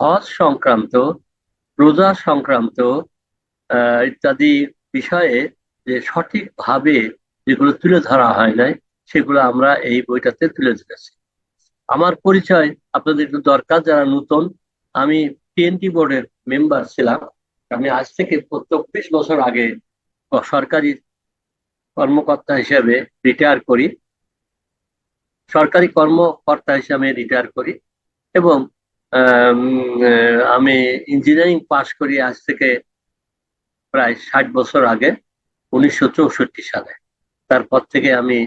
হজ সংক্রান্ত, রোজা সংক্রান্ত ইত্যাদি বিষয়ে যে সঠিকভাবে যেগুলো তুলে ধরা হয় নাই, সেগুলো আমরা এই বইটাতে তুলে ধরেছি। আমার পরিচয় আপনাদের একটু দরকার, যারা নতুন, আমি টিএনটি বোর্ডের মেম্বার ছিলাম। আমি আজ থেকে চব্বিশ বছর আগে সরকারি কর্মকর্তা হিসেবে রিটায়ার করি। সরকারি কর্মকর্তা হিসেবে রিটায়ার করি এবং আমি ইঞ্জিনিয়ারিং পাশ করি আজ থেকে প্রায় ষাট বছর আগে, উনিশশো চৌষট্টি সালে। তারপর থেকে আমি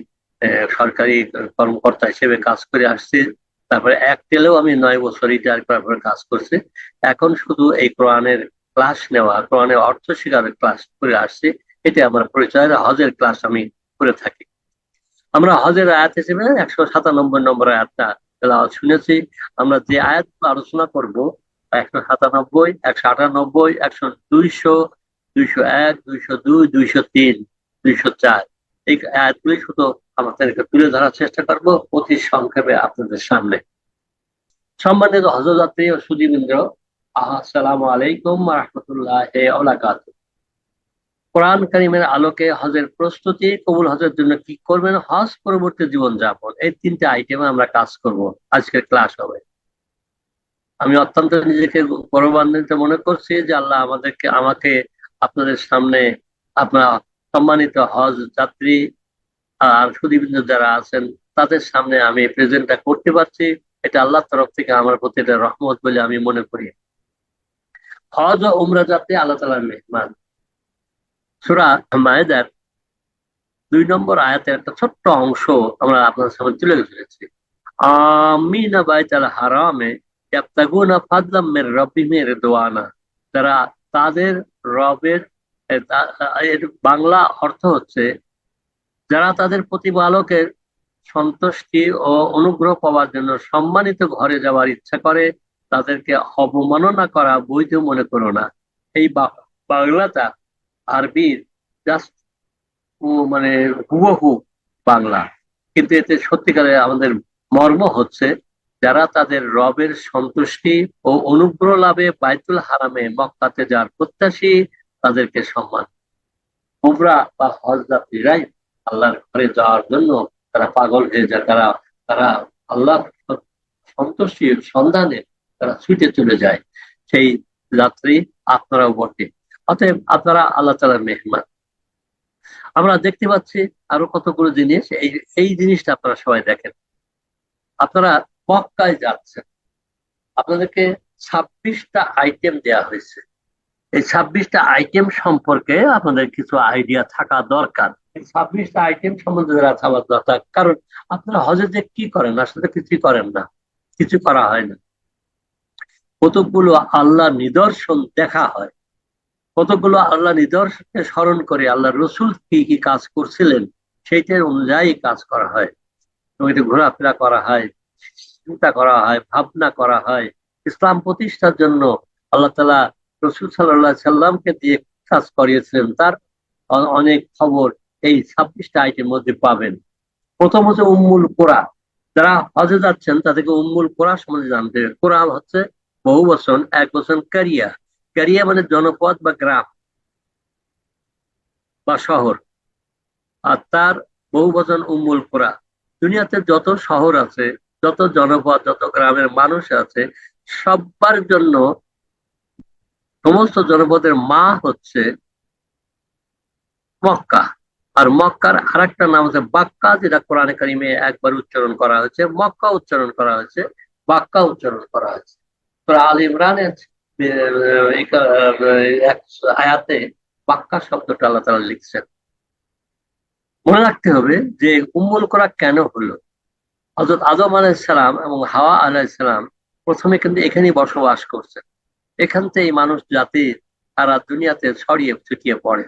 সরকারি কর্মকর্তা হিসেবে কাজ করে আসছি। তারপরে এক টেলেও আমি নয় বছর রিটায়ার করার পরে কাজ করছি। এখন শুধু এই কোরআনের ক্লাস নেওয়া, কোরআনের অর্থ শিকারের ক্লাস করে আসছি। এতে আমার পরিচয়, হজের ক্লাস আমি করে থাকি। আমরা হজের আয়াত হিসেবে একশো সাতানব্বই নম্বর আয়াতটা শুনেছি আমরা যে আয়াত আলোচনা করব, একশো সাতানব্বই, একশো আটানব্বই, একশো দুইশো দুইশো এক, দুইশো দুই, দুইশো তিন, দুইশো চার। এই আয়াতগুলি শুধু আমাদেরকে তুলে ধরার চেষ্টা করব অতি সংক্ষেপে আপনাদের সামনে। সম্মানিত হজযাত্রী ও সুদীবৃন্দ্র আসসালামু আলাইকুম রহমতুল্লাহ কোরআন কারিমের আলোকে হজের প্রস্তুতি, কবুল হজের জন্য কি করবেন, হজ পরবর্তী জীবন যাপন এই তিনটে আইটেমে আমরা কাজ করব আজকের ক্লাস হবে। আমি অত্যন্ত নিজেকে গৌরবান্বিত মনে করছি যে আল্লাহ আমাদেরকে, আমাকে আপনাদের সামনে আপনার সম্মানিত হজ যাত্রী আর সুদীবৃন্দ যারা আছেন, তাদের সামনে আমি প্রেজেন্টটা করতে পারছি। এটা আল্লাহ তরফ থেকে আমার প্রতি এটা রহমত বলে আমি মনে করি। হজ ও উমরা যাত্রী আল্লাহ তালার মেহমান। সুরা মায়েদার দুই নম্বর আয়াতের একটা ছোট্ট অংশ আমরা আপনাদের সামনে তুলে ধরেছি আমিনা বাইতাল হারামে ইয়াবতাগুনা ফাদলাম মের রব্বিমের দোয়ানা তারা তাদের রবের এর বাংলা অর্থ হচ্ছে যারা তাদের প্রতিপালকের সন্তুষ্টি ও অনুগ্রহ পাওয়ার জন্য সম্মানিত ঘরে যাওয়ার ইচ্ছা করে, তাদেরকে অবমাননা করা বৈধ মনে করো না। এই বাংলাটা আরবির জাস্ট মানে হুবহু বাংলা। কিন্তু এতে সত্যিকারে আমাদের মর্ম হচ্ছে, যারা তাদের রবের সন্তুষ্টি ও অনুগ্রহ লাভে বাইতুল হারামে মক্কাতে যার প্রত্যাশী, তাদেরকে সম্মান। উমরা বা হজ যাত্রীরাই আল্লাহর ঘরে যাওয়ার জন্য তারা পাগল হয়ে যায়, তারা তারা আল্লাহ সন্তুষ্টির সন্ধানে তারা ছুটে চলে যায়। সেই যাত্রী আপনারাও বটে। অতএব আপনারা আল্লাহ তালার মেহমান। আমরা দেখতে পাচ্ছি আরও কতগুলো জিনিস, এই এই জিনিসটা আপনারা সবাই দেখেন। আপনারা মক্কায় যাচ্ছেন। আপনাদেরকে ছাব্বিশটা আইটেম দেয়া হয়েছে। এই ছাব্বিশটা আইটেম সম্পর্কে আপনাদের কিছু আইডিয়া থাকা দরকার। ছাব্বিশটা আইটেম সম্বন্ধে যারা থাকার দরকার। কারণ আপনারা হজে যে কি করেন, আসলে কিছুই করেন না। কিছু করা হয় না। কতগুলো আল্লাহ নিদর্শন দেখা হয়। কতগুলো আল্লাহ নিদর্শনকে স্মরণ করে আল্লাহ রসুল কি কি কাজ করছিলেন সেইটার অনুযায়ী কাজ করা হয়। এটি ঘোরাফেরা করা হয়, চিন্তা করা হয়, ভাবনা করা হয়। ইসলাম প্রতিষ্ঠার জন্য আল্লাহ তালা রসুল সাল্লাহ সাল্লামকে দিয়ে কাজ করিয়েছিলেন। তার অনেক খবর এই ছাব্বিশটা আইটের মধ্যে পাবেন। প্রথম হচ্ছে উম্মুল কোরা। যারা হজে যাচ্ছেন তাদেরকে উম্মুল কোরা সম্বন্ধে জানতে কোরআন হচ্ছে বহু বছর এক বছর কারিয়া। কারিয়া মানে জনপদ বা গ্রাম বা শহর। আর তার বহু বচন উম্মুল কোরা। দুনিয়াতে যত শহর আছে, যত জনপদ, যত গ্রামের মানুষ আছে সবার জন্য সমস্ত জনপদের মা হচ্ছে মক্কা। আর মক্কার আর একটা নাম হচ্ছে বাক্কা, যেটা কোরআনে কারিমে একবার উচ্চারণ করা হয়েছে। মক্কা উচ্চারণ করা হয়েছে, বাক্কা উচ্চারণ করা হয়েছে। আল ইমরানের আয়াতে বাক্কা শব্দটা আল্লাহ তালা লিখছেন। মনে রাখতে হবে যে উম্মুল করা কেন হলো? হজরত আদম আলাইসালাম এবং হাওয়া আলাইসালাম প্রথমে কিন্তু এখানেই বসবাস করছেন। এখান থেকে মানুষ, জাতি সারা দুনিয়াতে ছড়িয়ে ছিটিয়ে পড়ে।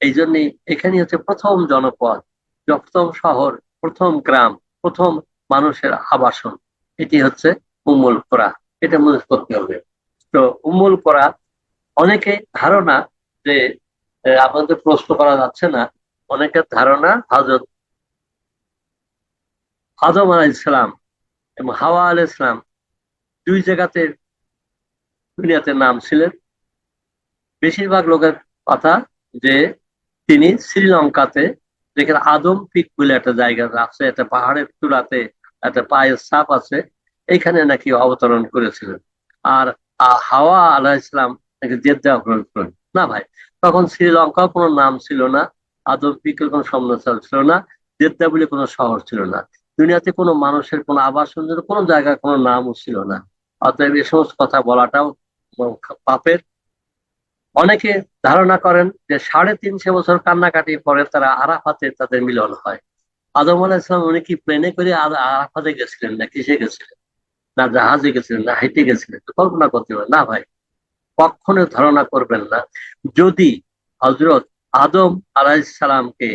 এই জন্যই এখানে হচ্ছে প্রথম জনপদ, প্রথম শহর, প্রথম গ্রাম, প্রথম মানুষের আবাসন। এটি হচ্ছে উম্মুল কোরা। এটা মনে করতে হবে। তো উম্মুল করা, অনেকে ধারণা যে আপনাদের প্রশ্ন করা যাচ্ছে না, অনেকের ধারণা হজরত আদম আলাহ ইসলাম এবং হাওয়া আল ইসলাম দুই জায়গাতে দুনিয়াতে নাম ছিলেন। বেশিরভাগ লোকের কথা যে, তিনি শ্রীলঙ্কাতে যেখানে আদম পিক বলে একটা জায়গা আছে, একটা পাহাড়ের চূড়াতে একটা পায়ের ছাপ আছে, এখানে নাকি অবতরণ করেছিলেন। আর হাওয়া আলাহ ইসলাম নাকি জেদ্দা অবতরণ করেন। না ভাই, তখন শ্রীলঙ্কা কোনো নাম ছিল না আদম পিকের কোনো সম্মেলন ছিল না জেদ্দা বলে কোনো শহর ছিল না। দুনিয়াতে কোনো মানুষের কোনো আবাসন জন্য কোনো জায়গার কোনো নামও ছিল না। অতএব এ সমস্ত কথা বলাটাও পাপের। অনেকে ধারণা করেন যে সাড়ে তিনশো বছর কান্নাকাটি পরে তারা আরাফাতে তাদের মিলন হয়। আদম আলাহ ইসলাম উনি কি প্লেনে করে আরাফাতে গেছিলেন না কিসে গেছিলেন? না জাহাজে গেছিলেন, না হাইটে গেছিলেন কল্পনা করতে পারেন না ভাই কখনো ধারণা করবেন না। যদি হজরত আদম আলাইসালামকে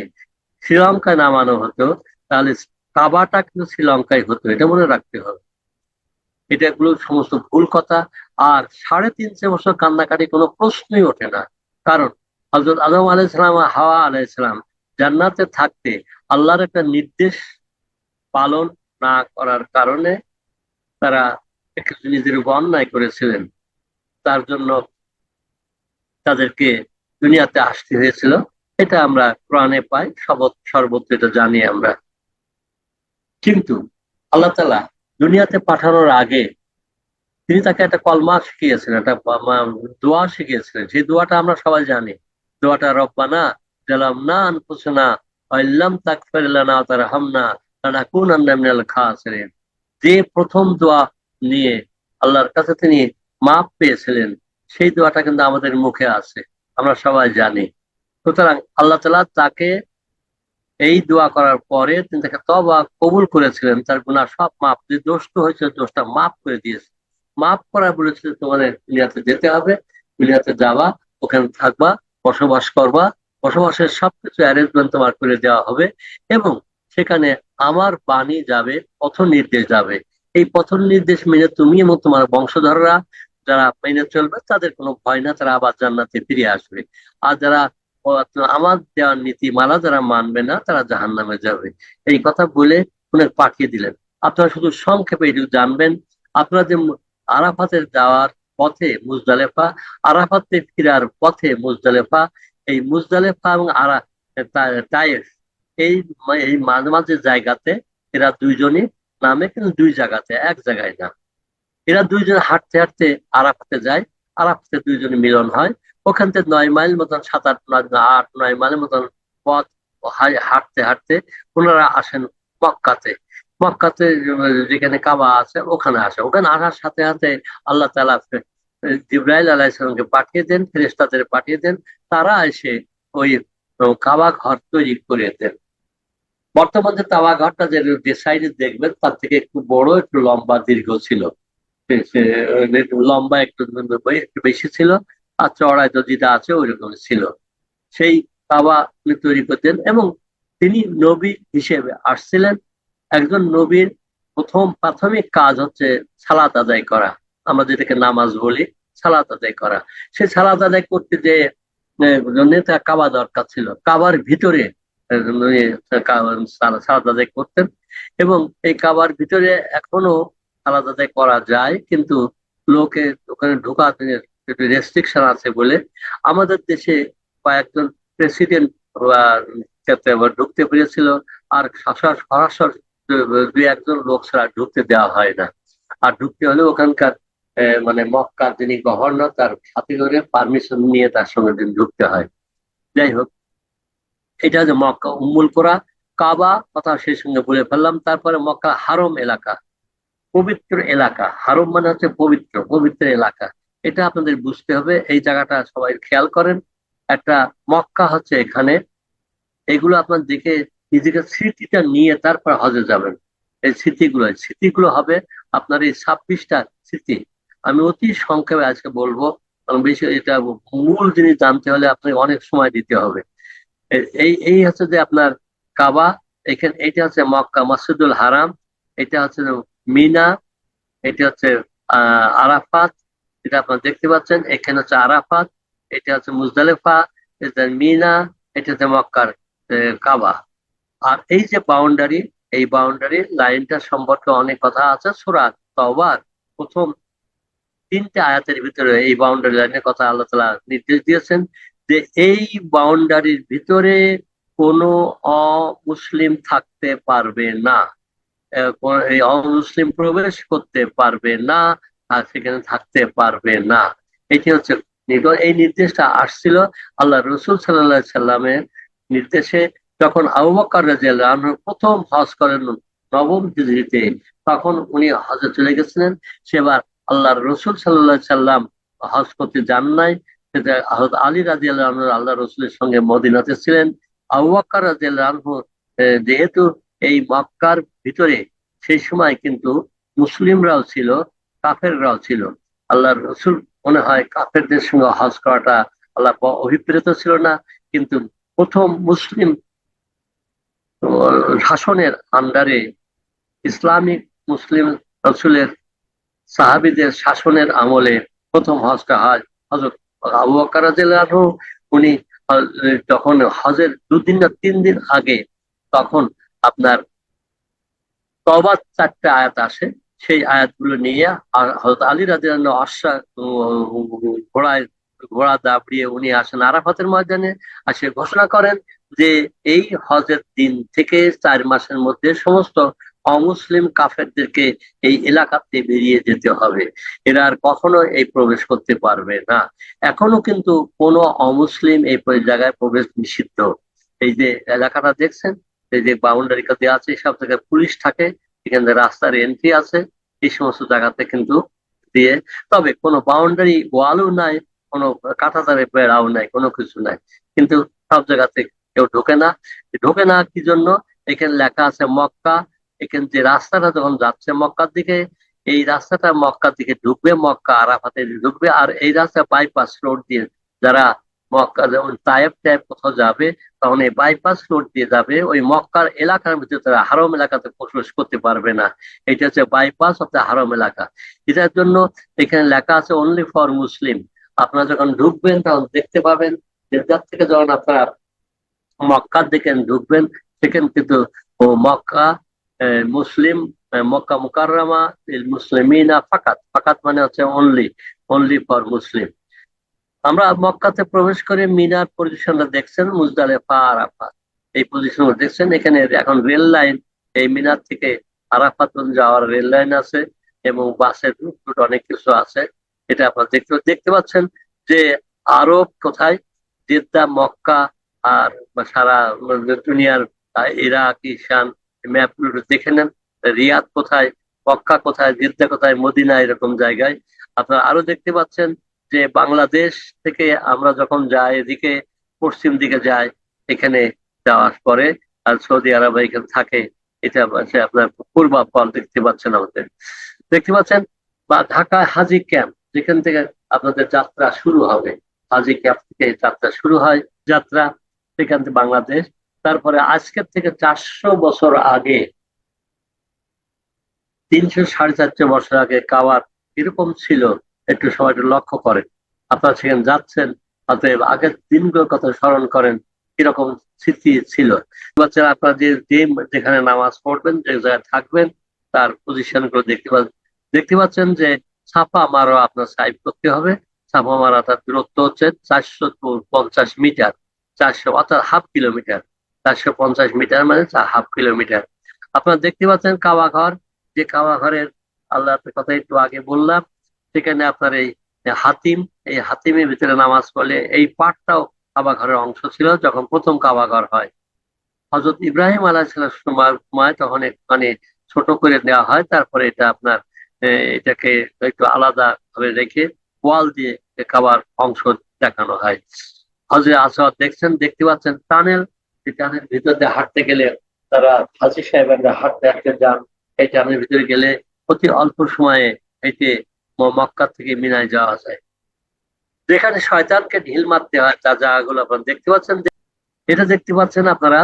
শ্রীলঙ্কায় নামানো হতো, তাহলে কাবাটা কিন্তু শ্রীলঙ্কায় হতো, এটা মনে রাখতে হবে। এটা এগুলো সমস্ত ভুল কথা, আর সাড়ে তিনশো বছর কান্নাকাটি কোনো প্রশ্নই ওঠে না। কারণ হজরত আদম আলাইসালাম আর হাওয়া আলাইসালাম জান্নাতে থাকতে আল্লাহর একটা নির্দেশ পালন না করার কারণে তারা নিজের উপর অন্যায় করেছিলেন। তার জন্য তাদেরকে দুনিয়াতে আসতে হয়েছিল। এটা আমরা কোরআনে পাই সর্বত্র এটা জানি আমরা। কিন্তু আল্লাহ তালা দুনিয়াতে পাঠানোর আগে তিনি তাকে একটা কলমা শিখিয়েছিলেন, একটা দোয়া শিখিয়েছিলেন। সেই দোয়াটা আমরা সবাই জানি। দোয়াটা রব্বানা জালাম না আনফুসনা আল্লাম তাকফির লানা তারহামনা, লানাকুনান্না মিনাল খাসিরিন। যে প্রথম দোয়া নিয়ে আল্লাহর কাছে তিনি মাপ পেয়েছিলেন, সেই দোয়াটা কিন্তু আমাদের মুখে আছে, আমরা সবাই জানি। সুতরাং আল্লাহ তালা তাকে এই দোয়া করার পরে তিনি তাকে তবা কবুল করেছিলেন, তার গুণা সব মাপ যে দোষটা হয়েছে, দোষটা মাফ করে দিয়েছে। মাফ করা বলেছিল, তোমাদের দুনিয়াতে যেতে হবে দুনিয়াতে যাবা, ওখানে থাকবা, বসবাস করবা, বসবাসের সবকিছু অ্যারেঞ্জমেন্ট তোমার করে দেওয়া হবে এবং সেখানে আমার বাণী যাবে পথ নির্দেশ যাবে। এই পথ নির্দেশ মেনে তুমি এবং তোমার বংশধররা যারা মেনে চলবে, তাদের কোনো ভয় না, তারা আবার জান্নাতে ফিরে আসবে। আর যারা আমার দেওয়ার নীতিমালা যারা মানবে না, তারা জাহান্নামে যাবে। এই কথা বলে উনি পাঠিয়ে দিলেন। আপনারা শুধু সংক্ষেপে এটুকু জানবেন, আপনারা যে আরাফাতের যাওয়ার পথে মুজদালেফা, আরাফাতে ফিরার পথে মুজদালেফা, এই মুজদালেফা এবং আরা তায়েফ এই এই মাঝে মাঝে জায়গাতে এরা দুইজনই নামে কিন্তু দুই জায়গাতে, এক জায়গায় না। এরা দুইজন হাঁটতে হাঁটতে আরাফাতে যায়, আরাফাতে দুইজনে মিলন হয়। ওখান থেকে নয় মাইল মতন, সাত আট আট নয় মাইল মতন পথ হাঁটতে হাঁটতে ওনারা আসেন মক্কাতে। মক্কাতে যেখানে কাবা আছে, ওখানে আসে। ওখানে আসার সাথে সাথে আল্লাহ তালা জিব্রাইল আলাইসালামকে পাঠিয়ে দেন, ফেরেশতাদের পাঠিয়ে দেন। তারা এসে ওই কাবা ঘর তৈরি করে দেন। বর্তমান যে কাবা ঘরটা যে সাইডে দেখবেন, তার থেকে একটু বড়, একটু লম্বা, দীর্ঘ ছিল। লম্বা একটু একটু বেশি ছিল, আর চড়াই তো যেটা আছে ওই রকম ছিল। সেই তাওয়া উনি তৈরি করতেন এবং তিনি নবী হিসেবে আসছিলেন। একজন নবীর প্রথম, প্রাথমিক কাজ হচ্ছে সালাত আদায় করা। আমরা যেটাকে নামাজ বলি, সালাত আদায় করা। সেই সালাত আদায় করতে যে কাবা দরকার ছিল। কাবার ভিতরে করতেন এবং এই কাবার ভিতরে এখনও সালাত আদায় করা যায় কিন্তু লোকে ওখানে ঢোকাতে একটু রেস্ট্রিকশন আছে বলে আমাদের দেশে কয়েকজন প্রেসিডেন্ট ঢুকতে পেরেছিল আর সরাসর দুই একজন লোক ছাড়া ঢুকতে দেওয়া হয় না আর ঢুকতে হলে ওখানকার মানে মক্কার যিনি গভর্নর তার সাথে করে পারমিশন নিয়ে তার সঙ্গে ঢুকতে হয় যাই হোক এটা যে মক্কা, উম্মুল কোরা, কাবা, কথা সেই সঙ্গে বলে ফেললাম। তারপরে মক্কা হারম এলাকা, পবিত্র এলাকা। হারম মানে হচ্ছে পবিত্র পবিত্র এলাকা। এটা আপনাদের বুঝতে হবে, এই জায়গাটা সবাই খেয়াল করেন। একটা মক্কা হচ্ছে এখানে, এগুলো আপনার দেখে নিজেকে স্মৃতিটা নিয়ে তারপর হজে যাবেন। এই স্মৃতিগুলো স্মৃতিগুলো হবে আপনার এই ছাব্বিশটা স্মৃতি। আমি অতি সংক্ষেপে আজকে বলব, কারণ বেশি এটা মূল জিনিস জানতে হলে আপনাকে অনেক সময় দিতে হবে। এই এই হচ্ছে যে আপনার কাবা, এখানে এটা হচ্ছে মক্কা, মসজিদুল হারাম, এটা হচ্ছে মিনা, এটা হচ্ছে আরাফাত, এটা আপনারা দেখতে পাচ্ছেন, এখানে হচ্ছে আরাফাত, এটা হচ্ছে মুজদালেফা, এটা মিনা, এটা হচ্ছে মক্কার কাবা। আর এই যে বাউন্ডারি এই বাউন্ডারি লাইনটা সম্পর্কে অনেক কথা আছে, সূরা তবার প্রথম তিনটে আয়াতের ভিতরে এই বাউন্ডারি লাইনের কথা আল্লাহ তাআলা নির্দেশ দিয়েছেন। যে এই বাউন্ডারির ভিতরে কোনো অমুসলিম থাকতে পারবে না। এই অমুসলিম প্রবেশ করতে পারবে না আর সেখানে থাকতে পারবে না। এটি হচ্ছে এই নির্দেশটা আসছিল আল্লাহ রসুল সাল্লাহ সাল্লামের নির্দেশে যখন আবু বকর রাদিয়াল্লাহু প্রথম হজ করেন নবম হিজরিতে তখন উনি হজে চলে গেছিলেন। সেবার আল্লাহর রসুল সাল্লাহ সাল্লাম হজ করতে যান নাই। আলী রাদিয়াল্লাহু আনহু আল্লাহ রসুলের সঙ্গে মদিনাতে ছিলেন। আনহু আহ, যেহেতু এই মক্কার ভিতরে সেই সময় কিন্তু মুসলিমরাও ছিল কাফেররাও ছিল। রসুল মনে হয় কাফেরদের সঙ্গে হজ করাটা আল্লাহ অভিপ্রেত ছিল না কিন্তু প্রথম মুসলিম শাসনের আন্ডারে ইসলামিক মুসলিম রসুলের সাহাবিদের শাসনের আমলে প্রথম হজটা হয় হজরত আবু রাদিয়াল্লাহু উনি যখন হজের দুদিন না তিন দিন আগে তখন আপনার তবার চারটে আয়াত আসে, সেই আয়াতগুলো নিয়ে আর হযরত আলী আনহু অশ্বা ঘোড়ায়, ঘোড়া দাবড়িয়ে উনি আসেন আরাফাতের ময়দানে আসে ঘোষণা করেন যে এই হজের দিন থেকে চার মাসের মধ্যে সমস্ত অমুসলিম কাফেরদেরকে এই এলাকাতে বেরিয়ে যেতে হবে। এরা আর কখনো এই প্রবেশ করতে পারবে না। এখনও কিন্তু কোনো অমুসলিম এই জায়গায় প্রবেশ নিষিদ্ধ। এই যে এলাকাটা দেখছেন? এই যে বাউন্ডারি দেওয়া আছে সব জায়গায় পুলিশ থাকে, এখানে রাস্তার এন্ট্রি আছে, এই সমস্ত জায়গাতে কিন্তু দিয়ে। তবে কোনো বাউন্ডারি ওয়ালও নাই, কোনো কাঁটাতারে বেড়াও নাই, কোনো কিছু নাই। কিন্তু সব জায়গাতে কেউ ঢোকে না। ঢোকে না কি জন্য? এখানে লেখা আছে মক্কা এখানে যে রাস্তাটা যখন যাচ্ছে মক্কার দিকে, এই রাস্তাটা মক্কার দিকে ঢুকবে, মক্কা আরাফাতে ঢুকবে আর এই রাস্তা বাইপাস রোড দিয়ে যারা মক্কা যেমন তায়েব টাইপ কোথাও যাবে, তখন এই বাইপাস রোড দিয়ে যাবে, ওই মক্কার এলাকার ভিতরে তারা হারম এলাকাতে প্রবেশ করতে পারবে না। এটা হচ্ছে বাইপাস অফ দ্য হারম এলাকা। এটার জন্য এখানে লেখা আছে অনলি ফর মুসলিম আপনারা যখন ঢুকবেন, তখন দেখতে পাবেন জেদ্দার থেকে যখন আপনারা মক্কার দিকে ঢুকবেন, সেখানে কিন্তু মক্কা মুসলিম মক্কা মুকাররমা মুসলিমিনা ফাকাত। ফাকাত মানে হচ্ছে অনলি অনলি ফর মুসলিম। আমরা মক্কাতে প্রবেশ করে মিনার পজিশনটা দেখছেন মুজদালেফা আরাফাত এই পজিশন দেখছেন, এখানে এখন রেল লাইন। এই মিনার থেকে আরাফাত যাওয়ার রেল লাইন আছে এবং বাসের রুট অনেক কিছু আছে। এটা আপনারা দেখতে দেখতে পাচ্ছেন যে আরব কোথায়? জেদ্দা, মক্কা আর সারা দুনিয়ার ইরাক, ঈশান ম্যাপগুলো দেখে নেন, রিয়াদ কোথায়, মক্কা কোথায়, জিদ্দা কোথায়, মদিনা, এরকম জায়গায়। আপনারা আরও দেখতে পাচ্ছেন যে বাংলাদেশ থেকে আমরা যখন যাই, এদিকে পশ্চিম দিকে যাই, এখানে যাওয়ার পরে আর সৌদি আরব এখানে থাকে, এটা হচ্ছে আপনার পূর্বাপল দেখতে পাচ্ছেন আমাদের। দেখতে পাচ্ছেন, বা ঢাকা হাজি ক্যাম্প, যেখান থেকে আপনাদের যাত্রা শুরু হবে। হাজি ক্যাম্প থেকে যাত্রা শুরু হয়, যাত্রা সেখান থেকে বাংলাদেশ তারপরে আজকের থেকে চারশো বছর আগে, তিনশো সাড়ে চারশো বছর আগে কাওয়ার কীরকম ছিল একটু একটু লক্ষ্য করেন। আপনারা সেখানে যাচ্ছেন, অতএব আগের দিনগুলোর কথা স্মরণ করেন, কীরকম স্মৃতি ছিল। বাচ্চারা আপনারা যে যে যেখানে নামাজ পড়বেন, যে জায়গায় থাকবেন, তার পজিশনগুলো দেখতে পাচ্ছেন। দেখতে পাচ্ছেন যে ছাপা মারা আপনার সাইড করতে হবে। ছাপা মারা তার দূরত্ব হচ্ছে চারশো পঞ্চাশ মিটার, চারশো অর্থাৎ হাফ কিলোমিটার চারশো পঞ্চাশ মিটার মানে হাফ কিলোমিটার। আপনারা দেখতে পাচ্ছেন কাবা ঘর। যে কাবা ঘরের আল্লাহর কথা একটু আগে বললাম, সেখানে আপনার এই হাতিম, এই হাতিমের ভিতরে নামাজ পড়লে এই পাঠটাও কাবা ঘরের অংশ ছিল যখন প্রথম কাবা ঘর হয়। হজরত ইব্রাহিম আলাহ সময় তখন মানে ছোট করে দেওয়া হয়, তারপরে এটা আপনার এটাকে একটু আলাদা ভাবে রেখে ওয়াল দিয়ে কাবার অংশ দেখানো হয়। হজরে আসাদ দেখছেন, দেখতে পাচ্ছেন টানেল এই ভিতর দিয়ে হাঁটতে গেলে তারা হাজি সাহেবরা হাঁটতে হাঁটতে যান। এই টানেলের ভিতরে গেলে অতি অল্প সময়ে এতে মক্কা থেকে মিনায় যাওয়া যায়। যেখানে শয়তানকে ঢিল মারতে হয়, তা জায়গাগুলো আপনারা দেখতে পাচ্ছেন এটা দেখতে পাচ্ছেন আপনারা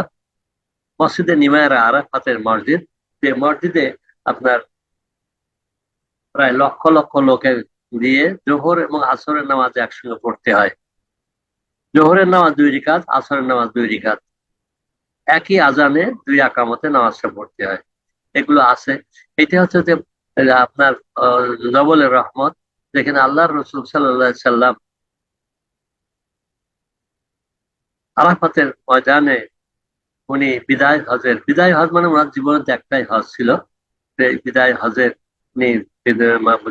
মসজিদে নিমায়রা আরাফাতের মসজিদ। যে মসজিদে আপনার প্রায় লক্ষ লক্ষ লোকের দিয়ে জোহর এবং আসরের নামাজ একসঙ্গে পড়তে হয়। জোহরের নামাজ দুই রিকাত, আসরের নামাজ দুই রিকাত। একই আজানে দুই আকামতে নামাজটা পড়তে হয়। এগুলো আছে। এটা হচ্ছে যে আপনার জবলের রহমত। যেখানে আল্লাহর রসুল সাল্লাহ সাল্লাম আরাফাতের ময়দানে উনি বিদায় হজের, বিদায় হজ মানে ওনার জীবনে একটাই হজ ছিল। বিদায় হজের উনি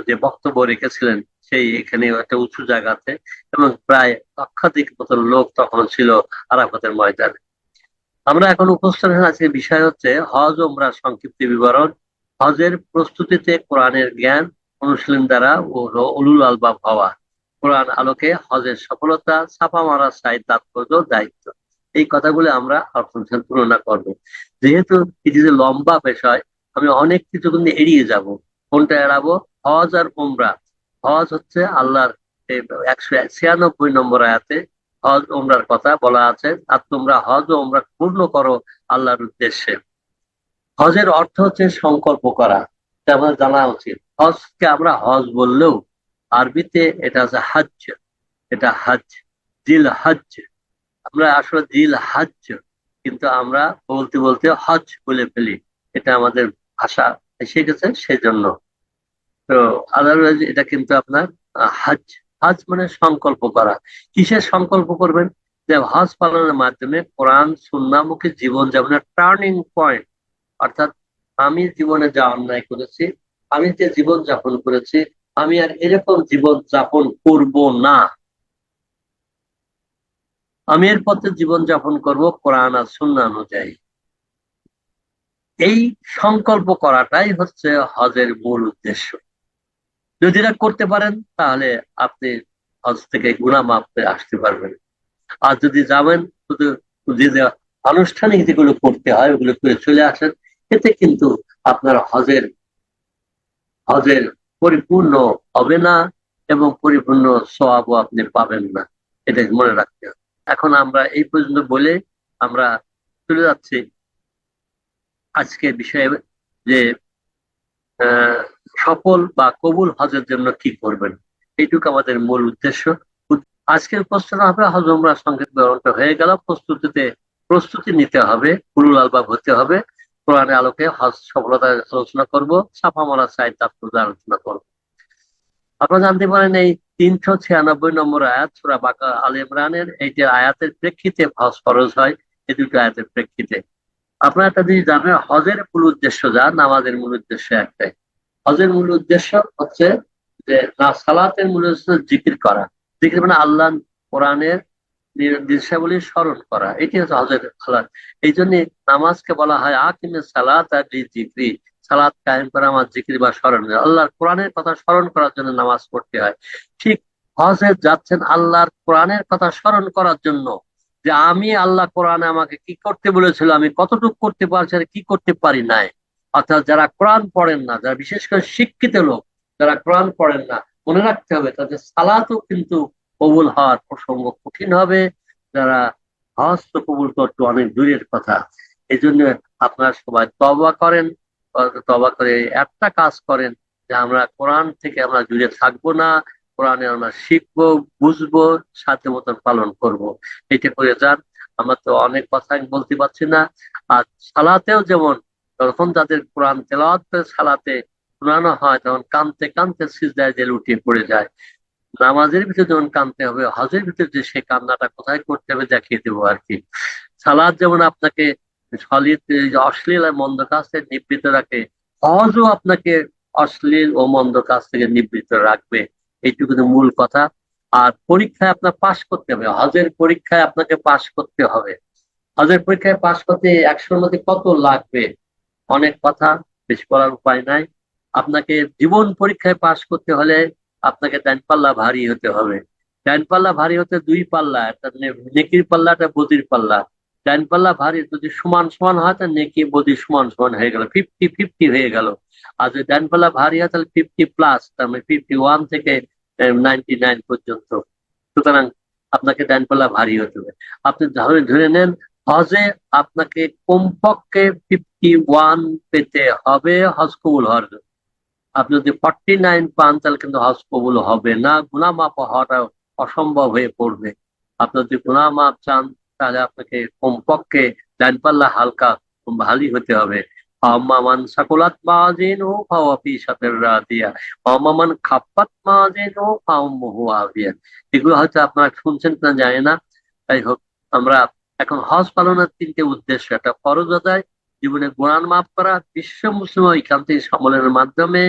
যে বক্তব্য রেখেছিলেন, সেই এখানে একটা উঁচু জায়গাতে এবং প্রায় লক্ষাধিক মতো লোক তখন ছিল আরাফাতের ময়দানে। আমরা এখন উপস্থান আজকে বিষয় হচ্ছে হজ ওমরা সংক্ষিপ্ত বিবরণ। হজের প্রস্তুতিতে কোরআনের জ্ঞান অনুশীলন দ্বারা ও উলুল আলবাব হওয়া। কোরআন আলোকে হজের সফলতা, ছাপা মারা চাই তাৎপর্য, দায়িত্ব। এই কথাগুলো আমরা অর্থনীতি তুলনা করব। যেহেতু এটি যে লম্বা বিষয়, আমি অনেক কিছু কিন্তু এড়িয়ে যাব। কোনটা এড়াবো? হজ আর উমরা। হজ হচ্ছে আল্লাহর একশো ছিয়ানব্বই নম্বর আয়াতে হজ উমরার কথা বলা আছে, আর তোমরা হজ ও উমরা পূর্ণ করো আল্লাহর উদ্দেশ্যে। হজের অর্থ হচ্ছে সংকল্প করা আমাদের জানা উচিত। হজকে আমরা হজ বললেও আরবিতে এটা হচ্ছে হাজ এটা হাজ দিল হজ আমরা আসলে দিল হাজ কিন্তু আমরা বলতে বলতে হজ বলে ফেলি, এটা আমাদের ভাষা এসে গেছে সেজন্য। তো আদারওয়াইজ এটা কিন্তু আপনার হাজ হজ মানে সংকল্প করা। কিসের সংকল্প করবেন? যে হজ পালনের মাধ্যমে কোরআন সুন্নামুখী জীবন যাপনের টার্নিং পয়েন্ট অর্থাৎ আমি জীবনে যা অন্যায় করেছি, আমি যে জীবন যাপন করেছি, আমি আর এরকম জীবন যাপন করব না। আমি এর পথে জীবন যাপন করব কোরআন আর সুন্না অনুযায়ী। এই সংকল্প করাটাই হচ্ছে হজের মূল উদ্দেশ্য। যদি এটা করতে পারেন, তাহলে আপনি হজ থেকে গুণা মাপতে আসতে পারবেন। আর যদি যাবেন, শুধু যে আনুষ্ঠানিক যেগুলো করতে হয়, ওগুলো করে চলে আসেন, এতে কিন্তু আপনার হজের হজের পরিপূর্ণ হবে না এবং পরিপূর্ণ সবাবও আপনি পাবেন না। এটা মনে রাখতে হবে। এখন আমরা এই পর্যন্ত বলে আমরা চলে যাচ্ছি। আজকের বিষয়ে যে সফল বা কবুল হজের জন্য কি করবেন? এইটুকু আমাদের মূল উদ্দেশ্য। আজকের প্রশ্ন হবে হজ আমরা সংকেত বিবরণটা হয়ে গেল। প্রস্তুতিতে প্রস্তুতি নিতে হবে কুরুল আলবাব হতে হবে। কোরআনে আলোকে হজ সফলতা আলোচনা করব, সাফা মারা সাইড তাৎপর্য আলোচনা করব। আপনারা জানতে পারেন এই তিনশো ছিয়ানব্বই নম্বর আয়াত, সুরা বাকা আল ইমরানের, এইটি আয়াতের প্রেক্ষিতে হজ ফরজ হয়, এই দুটো আয়াতের প্রেক্ষিতে। আপনারা একটা জিনিস জানেন, হজের মূল উদ্দেশ্য যা, নামাজের মূল উদ্দেশ্য একটাই। হজের মূল উদ্দেশ্য হচ্ছে যে সালাতের মূল উদ্দেশ্য জিকির করা। জিকির মানে আল্লাহ কোরআনের নির্দেশাবলী স্মরণ করা। এটি হচ্ছে হজের সালাত। এই জন্য নামাজকে বলা হয় আকিমে সালাত আর জিক্রি। সালাত কায়েম করা, আমার জিকির বা স্মরণ আল্লাহর কোরআনের কথা স্মরণ করার জন্য নামাজ পড়তে হয়। ঠিক হজে যাচ্ছেন আল্লাহর কোরআনের কথা স্মরণ করার জন্য যে আমি আল্লাহ কোরআনে আমাকে কি করতে বলেছিল, আমি কতটুকু করতে পারছি আর কি করতে পারি নাই। অর্থাৎ যারা কোরআন পড়েন না, যারা বিশেষ করে শিক্ষিত লোক, যারা কোরআন পড়েন না, মনে রাখতে হবে তাদের সালাতও কিন্তু কবুল হওয়ার প্রসঙ্গ কঠিন হবে। যারা হজ তো কবুল করতে অনেক দূরের কথা। এই জন্য আপনারা সবাই তবা করেন তবা করে একটা কাজ করেন যে আমরা কোরআন থেকে আমরা জুড়ে থাকব না, কোরআনে আমরা শিখব, বুঝব সাথে মতন পালন করব। এটা করে যান। আমরা তো অনেক কথা বলতে পারছি না। আর সালাতেও যেমন যখন তাদের কোরআন তেলাওয়াত সালাতে শোনানো হয়, তখন কানতে কানতে সিজদায় যে লুটিয়ে পড়ে যায়। নামাজের ভিতরে যেমন কানতে হবে, হজের ভিতরে যে সে কান্নাটা কোথায় করতে হবে দেখিয়ে দেবো আর কি। সালাদ যেমন আপনাকে অশ্লীল আর মন্দ কাজ থেকে নিবৃত্ত রাখে, হজও আপনাকে অশ্লীল ও মন্দ কাজ থেকে নিবৃত্ত রাখবে। এইটুকু মূল কথা। আর পরীক্ষায় আপনার পাশ করতে হবে। হজের পরীক্ষায় আপনাকে পাশ করতে হবে। হজের পরীক্ষায় পাশ করতে একশোর মধ্যে কত লাগবে? অনেক কথা, বেশি বলার উপায় নাই। আপনাকে জীবন পরীক্ষায় পাশ করতে হলে আপনাকে ডাইন পাল্লা ভারী হতে হবে। ডাইন পাল্লা ভারী হতে দুই পাল্লা, একটা নেকির পাল্লা, একটা বদির পাল্লা। ডাইন পাল্লা ভারী যদি সমান সমান হয়, তাহলে নেকি, বদি সমান সমান হয়ে গেল ফিফটি ফিফটি হয়ে গেল। আর যদি ডাইন পাল্লা ভারী হয়, তাহলে ফিফটি প্লাস তার মানে ফিফটি ওয়ান থেকে নাইনটি নাইন পর্যন্ত। সুতরাং আপনাকে ডাইন পাল্লা ভারী হতে হবে। আপনি ধরে ধরে নেন হজে আপনাকে কমপক্ষে ফিফটি ওয়ান পেতে হবে হজ কবুল হওয়ার জন্য। আপনি যদি ফর্টি নাইন পান, তাহলে কিন্তু হজ কবুল হবে না। গুনা মাপ হওয়াটা অসম্ভব হয়ে পড়বে। আপনি যদি গুনা মাপ চান, তাহলে আপনাকে কমপক্ষে ডাইন পাল্লা হালকা ভারী হতে হবে। অমামান সাকুলাত মাজিন ও ফাওয়াফি সাথের রাদিয়া। অমামান খাপ্পাত মাজিন ও ফাউমহু এগুলো হয়তো আপনারা শুনছেন না জানি না। যাই হোক, আমরা এখন হজ পালনের তিনটে উদ্দেশ্য, একটা ফরজ আদায়, জীবনে কোরআন মাফ করা, বিশ্ব মুসলিম ঐকান্তিক সম্মেলনের মাধ্যমে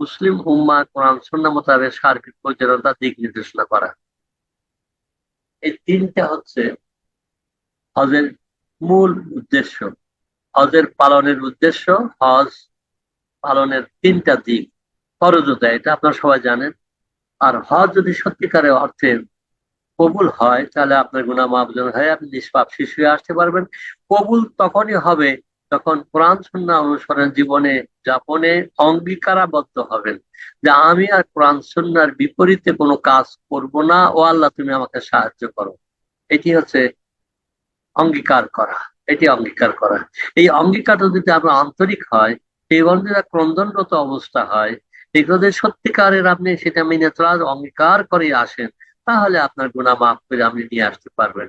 মুসলিম উম্মা কোরআন সন্না মোতাবেক সার্বিক পরিচালনা দিক নির্দেশনা করা। এই তিনটা হচ্ছে হজের মূল উদ্দেশ্য। হজের পালনের উদ্দেশ্য, হজ পালনের তিনটা দিক। ফরজতা এটা আপনারা সবাই জানেন। আর হজ যদি সত্যিকারের অর্থে কবুল হয়, তাহলে আপনার গুণা মাপজন হয়ে আপনি নিষ্পাপ শিশু আসতে পারবেন। কবুল তখনই হবে তখন কোরআন সন্না অনুসরণ জীবনে যাপনে অঙ্গীকারাবদ্ধ হবেন যে আমি আর কোরআন সন্ন্যার বিপরীতে কোনো কাজ করব না। ও আল্লাহ, তুমি আমাকে সাহায্য করো। এটি হচ্ছে অঙ্গীকার করা। এটি অঙ্গীকার করা। এই অঙ্গীকারটা যদি আপনার আন্তরিক হয়, এই বন্ধুরা ক্রন্দনরত অবস্থা হয় এগুলো সত্যিকারের আপনি সেটা মেনে চলার অঙ্গীকার করে আসেন। তাহলে আপনার গুণা মাফ করে আপনি নিয়ে আসতে পারবেন।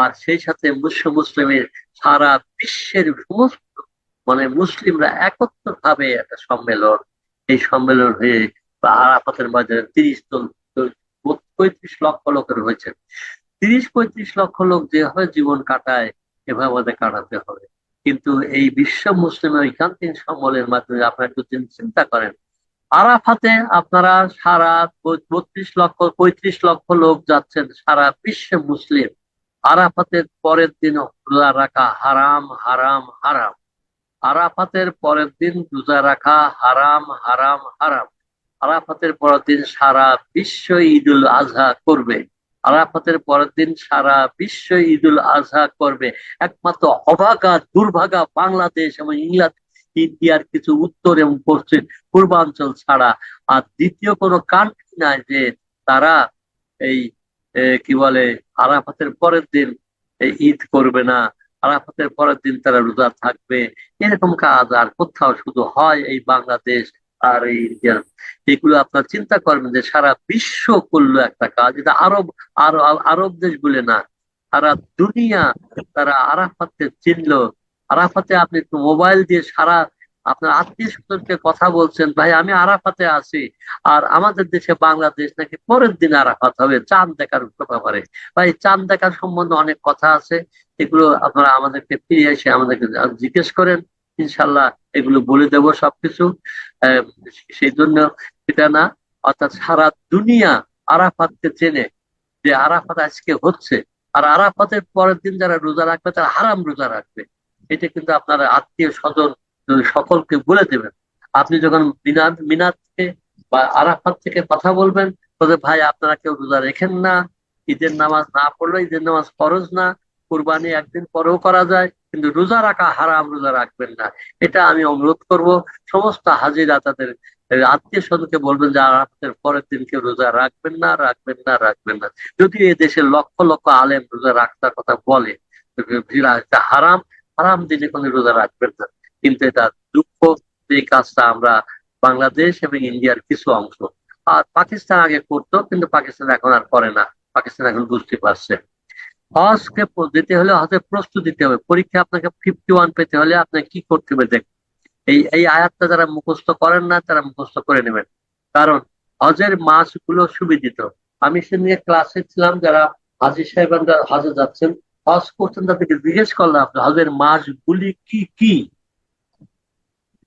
আর সেই সাথে মুসলিম মুসলিমের সারা বিশ্বের সমস্ত মানে মুসলিমরা একত্র ভাবে একটা সম্মেলন, এই সম্মেলন হয়ে আরাফাতের মাঝে তিরিশ পঁয়ত্রিশ লক্ষ লোকের হয়েছে। তিরিশ, পঁয়ত্রিশ লক্ষ লোক যেভাবে জীবন কাটায়, এভাবে আমাদের কাটাতে হবে। কিন্তু এই বিশ্ব মুসলিম ঐকান্তিক সম্মেলনের মাধ্যমে আপনারা একটু চিন্তা করেন আরাফাতে আপনারা সারা বত্রিশ লক্ষ, পঁয়ত্রিশ লক্ষ লোক যাচ্ছেন সারা বিশ্বে মুসলিম। আরাফাতের পরের দিন রোজা রাখা হারাম হারাম হারাম। আরাফাতের পরের দিন রোজা রাখা হারাম হারাম হারাম। আরাফাতের পরের দিন সারা বিশ্ব ঈদুল আজহা করবে। আরাফাতের পরের দিন সারা বিশ্ব ঈদুল আজহা করবে। একমাত্র অভাগা দুর্ভাগা বাংলাদেশ এবং ইংল্যান্ড ইন্ডিয়ার কিছু উত্তর এবং পশ্চিম পূর্বাঞ্চল ছাড়া। আর দ্বিতীয় কোনো কান্ট্রি নাই যে তারা এই কি বলে, আরাফাতের পরের দিন ঈদ করবে না। আরাফাতের পরের দিন তারা রোজা থাকবে। এরকম কাজ আর কোথাও শুধু হয় এই বাংলাদেশ আর এই ইন্ডিয়া। এগুলো আপনার চিন্তা করবেন যে সারা বিশ্ব করল একটা কাজ। এটা আরব আরব আরব দেশ বলে না। সারা দুনিয়া তারা আরাফাতে চিনলো। আরাফাতে আপনি মোবাইল দিয়ে সারা আপনার আত্মীয় স্বজনকে কথা বলছেন, ভাই, আমি আরাফাতে আছি। আর আমাদের দেশে বাংলাদেশ নাকি পরের দিন আরাফাত হবে, চাঁদ দেখার ব্যাপারে। ভাই, চাঁদ দেখার সম্বন্ধে অনেক কথা আছে, এগুলো আপনারা আমাদেরকে ফিরে এসে আমাদেরকে জিজ্ঞেস করেন। ইনশাল্লাহ এগুলো বলে দেবো সবকিছু। সেই জন্য এটা না, অর্থাৎ সারা দুনিয়া আরাফাতকে চেনে যে আরাফাত আজকে হচ্ছে। আর আরাফাতের পরের দিন যারা রোজা রাখবে, তারা হারাম রোজা রাখবে। এটা কিন্তু আপনার আত্মীয় স্বজন সকলকে বলে দেবেন। আপনি যখন মিনাদ মিনাদ থেকে বা আরাফাত থেকে কথা বলবেন তবে ভাই, আপনারা কেউ রোজা রেখেন না, ঈদের নামাজ না পড়লে ঈদের নামাজ ফরজ না, কোরবানি একদিন পরেও করা যায়, কিন্তু রোজা রাখা হারাম, রোজা রাখবেন না। এটা আমি অনুরোধ করব। সমস্ত হাজিরা তাদের আত্মীয় স্বজনকে বলবেন যে, আরাফাতের পরের দিন কেউ রোজা রাখবেন না রাখবেন না রাখবেন না। যদি এই দেশের লক্ষ লক্ষ আলেম রোজা রাখার কথা বলে হারাম। হারাম দিনে কোনো রোজা রাখবেন না। কিন্তু এটা দুঃখ এই কাজটা আমরা বাংলাদেশ এবং ইন্ডিয়ার কিছু অংশ। আর পাকিস্তান আগে করতো, কিন্তু পাকিস্তান এখন আর করে না। পাকিস্তান এখন বুঝতে পারছে। হজকে দিতে হলে হজের প্রস্তুতি দিতে হবে। পরীক্ষা আপনাকে ফিফটি ওয়ান পেতে হলে আপনাকে কি করতে হবে দেখ এই এই আয়াতটা যারা মুখস্থ করেন না, তারা মুখস্থ করে নেবেন। কারণ হজের মাসগুলো সুবিদিত। আমি সে নিয়ে ক্লাসে ছিলাম, যারা হাজির সাহেব হজে যাচ্ছেন হজ করছেন তাদেরকে জিজ্ঞেস করলাম, হজের মাসগুলি কি কি?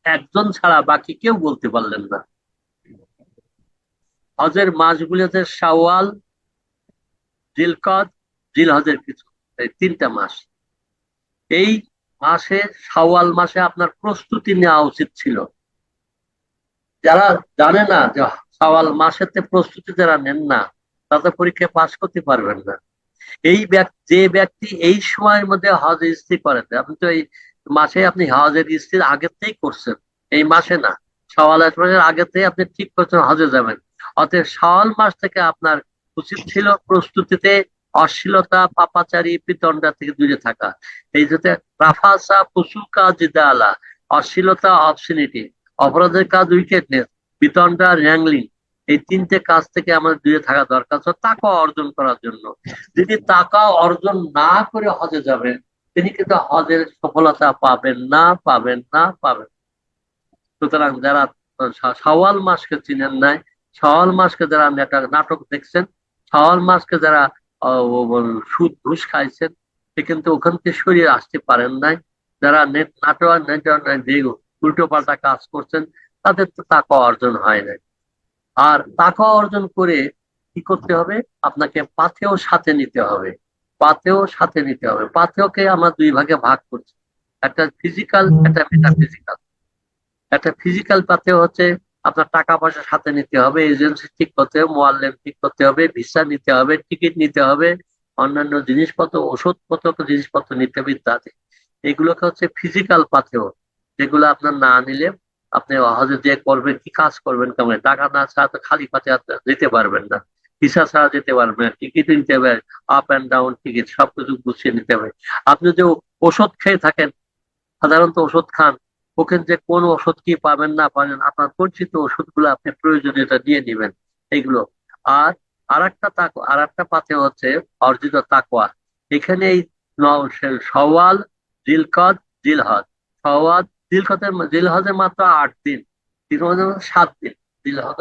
একজন ছাড়া বাকি কেউ বলতে পারলেন না। হজের মাসগুলি হচ্ছে শাওয়াল, জিলকদ জিল হজের কিছু তিনটা মাস। এই মাসে, শাওয়াল মাসে আপনার প্রস্তুতি নেওয়া উচিত ছিল। যারা জানে না যে শাওয়াল মাসেতে প্রস্তুতি যারা নেন না, তাদের পরীক্ষায় পাশ করতে পারবেন না। এই যে ব্যক্তি এই সময়ের মধ্যে হজ স্থির করেন আপনি তো এই মাসে আপনি হজের স্থির আগেতেই করছেন, এই মাসে না, সওয়াল মাসের আগে থেকে আপনি ঠিক করছেন হজে যাবেন। অতএব সওয়াল মাস থেকে আপনার উচিত ছিল প্রস্তুতিতে অশ্লীলতা, পাপাচারী পিতন্ডা থেকে দূরে থাকা। এই যাতে রাফাসা পুসুকা জিদালা, অশ্লীলতা অবসিনিটি অপরাধের কাজ উইকেটনেস বিতন্ডা র্যাংলিং এই তিনটে কাজ থেকে আমাদের দূরে থাকা দরকার তো টাকা অর্জন করার জন্য। যদি টাকা অর্জন না করে হজে যাবেন, তিনি কিন্তু হজের সফলতা পাবেন না পাবেন না, পাবেন সুতরাং যারা সওয়াল মাসকে চিনেন নাই সওয়াল মাসকে যারা নাটক দেখছেন সওয়াল মাসকে যারা সুদ ঘুষ খাইছেন, সে কিন্তু ওখান থেকে সরিয়ে আসতে পারেন নাই। যারা নেট, নাটক উল্টো পাল্টা কাজ করছেন, তাদের তো টাকা অর্জন হয় নাই। আর টাকা অর্জন করে কি করতে হবে? আপনাকে পাথেও সাথে নিতে হবে। পাথেও সাথে নিতে হবে। পাথেওকে আমরা দুই ভাগে ভাগ করছি। একটা ফিজিক্যাল একটা মেটাফিজিক্যাল একটা ফিজিক্যাল পাথেও হচ্ছে আপনার টাকা পয়সা সাথে নিতে হবে এজেন্সি ঠিক করতে হবে মোয়াল্লেম ঠিক করতে হবে ভিসা নিতে হবে টিকিট নিতে হবে অন্যান্য জিনিসপত্র ওষুধপত্র জিনিসপত্র নিতে হবে ইত্যাদি। এগুলোকে হচ্ছে ফিজিক্যাল পাথেও যেগুলো আপনার না নিলে আপনি হজে যে করবেন, কি কাজ করবেন কেমন? টাকা না ছাড়া তো খালি পাতে যেতে পারবেন না। ভিসা ছাড়া যেতে পারবেন না, টিকিট নিতে হবে আপ অ্যান্ড ডাউন টিকিট সবকিছু গুছিয়ে নিতে হবে। আপনি যে ওষুধ খেয়ে থাকেন, সাধারণত ওষুধ খান, ওখানে যে কোন ওষুধ কি পাবেন না পাবেন, আপনার পরিচিত ওষুধগুলো আপনি প্রয়োজনীয়তা দিয়ে নিবেন, এইগুলো। আর আর একটা তাক আর একটা পাতে হচ্ছে অর্জিত তাকওয়া। এখানে এই সওয়াল, জিলকদ, জিলহদ। সওয়াল জিলকদের জিলহজের মাত্র আট দিন। জিলহজের সাত দিন। জিলহজ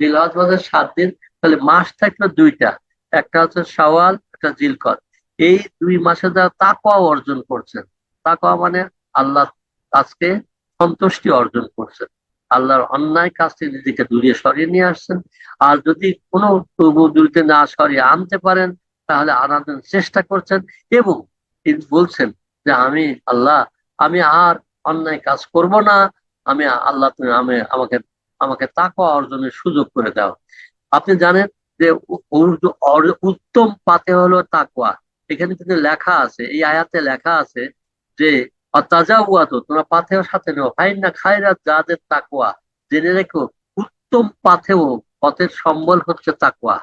জিলহজ মাসের সাত দিন, তাহলে মাস থাকল দুইটা। একটা হচ্ছে সওয়াল একটা জিলকদ এই দুই মাসে যারা তাকওয়া অর্জন করছেন, তাকওয়া মানে আল্লাহ আজকে সন্তুষ্টি অর্জন করছেন। আল্লাহর অন্যায় কাজ থেকে নিজেকে দূরে সরিয়ে নিয়ে আসছেন। আর যদি কোনো তবু দূরতে না সরিয়ে আনতে পারেন, তাহলে আনানোর চেষ্টা করছেন এবং বলছেন যে আমি আল্লাহ, আমি আর অন্যায় কাজ করব না। আমি আল্লাহ, তুমি আমি আমাকে আমাকে তাকওয়া অর্জনের সুযোগ করে দাও। আপনি জানেন যে উত্তম পাতে হলো তাকওয়া। এখানে কিন্তু লেখা আছে, এই আয়াতে লেখা আছে যে তাজা উয়া তো তোমরা পাথেও সাথে নেও। ফাইন না খাইরা যাদের তাকুয়া জেনে রেখো, উত্তম পাথেও পথের সম্বল হচ্ছে তাকুয়া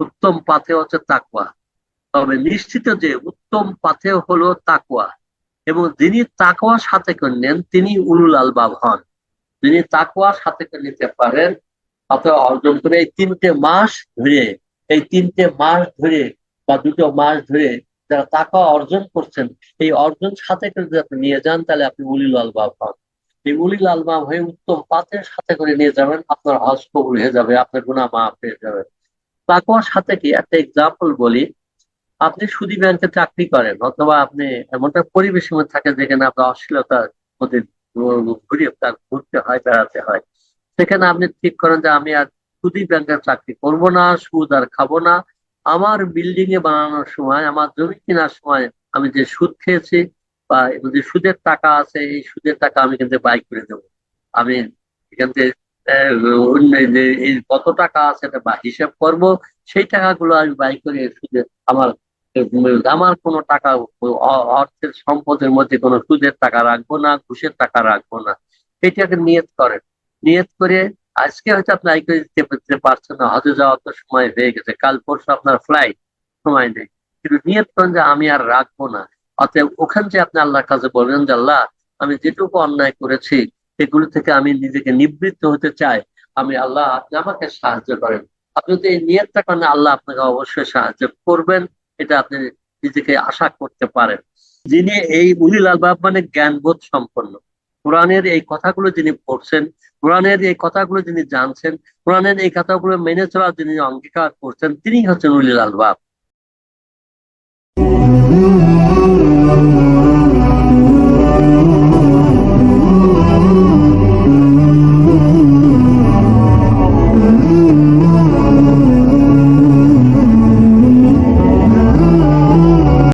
উত্তম পাথে হচ্ছে তাকুয়া তবে নিশ্চিত যে, উত্তম পাথেও হলো তাকুয়া এবং যিনি তাকুয়া সাথে করে নেন তিনি উলুল আলবাব হন। যিনি তাকুয়া সাথে করে নিতে পারেন, অথবা অর্জন করে এই তিনটে মাস ধরে, এই তিনটে মাস ধরে বা দুটো মাস ধরে যারা টাকা অর্জন করছেন, এই অর্জন সাথে করে যদি আপনি নিয়ে যান, তাহলে আপনি উলিল আলবাব হন। এই উলিল আলবাব হয়ে উত্তম পাতের সাথে করে নিয়ে যাবেন, আপনার হজ কবুল হয়ে যাবে, আপনার গুণা মাফ হয়ে যাবে। তাকুয়ার সাথে কি একটা এক্সাম্পল বলি? আপনি সুদি ব্যাংকে চাকরি করেন, অথবা আপনি এমনটা পরিবেশের মধ্যে থাকেন যেখানে আপনার অশ্লীলতার মধ্যে ঘুরে তার ঘুরতে হয়, বেড়াতে হয়। সেখানে আপনি ঠিক করেন যে আমি আর সুদি ব্যাংকের চাকরি করব না, সুদ আর খাব না। আমার বিল্ডিং এ বানানোর সময়, আমার জমি কেনার সময় আমি যে সুদ খেয়েছি বা যে সুদের টাকা আছে, এই সুদের টাকা আমি কিন্তু বাই করে দেবো। আমি এখান থেকে যে, এই কত টাকা আছে বা হিসাব করব, সেই টাকাগুলো আমি বাই করে সুদের আমার আমার কোনো টাকা, অর্থের সম্পদের মধ্যে কোনো সুদের টাকা রাখব না, ঘুষের টাকা রাখব না। এটাকে নিয়ত করেন। নিয়ত করে আজকে হয়তো আপনি আই করে দিতে পারছেন না হজে যাওয়ার তো সময় হয়ে গেছে, কাল পরশু আপনার ফ্লাইট সময় নেই। কিন্তু নিয়ত করেন যে আমি আর রাখব না। অতএব ওখান যে আপনি আল্লাহর কাছে বলবেন যে, আল্লাহ, আমি যেটুকু অন্যায় করেছি, এগুলো থেকে আমি নিজেকে নিবৃত্ত হতে চাই। আমি আল্লাহ, আপনি আমাকে সাহায্য করেন। আপনি যদি এই নিয়তটা করেন, আল্লাহ আপনাকে অবশ্যই সাহায্য করবেন। এটা আপনি নিজেকে আশা করতে পারেন। যিনি এই উলিল আলবাব মানে জ্ঞানবোধ সম্পন্ন। কোরআনের এই কথাগুলো যিনি পড়ছেন, কোরআনের এই কথাগুলো যিনি জানছেন, কোরআনের এই কথাগুলো মেনে চলার যিনি অঙ্গীকার করছেন তিনি হচ্ছেন উলিল আলবাব।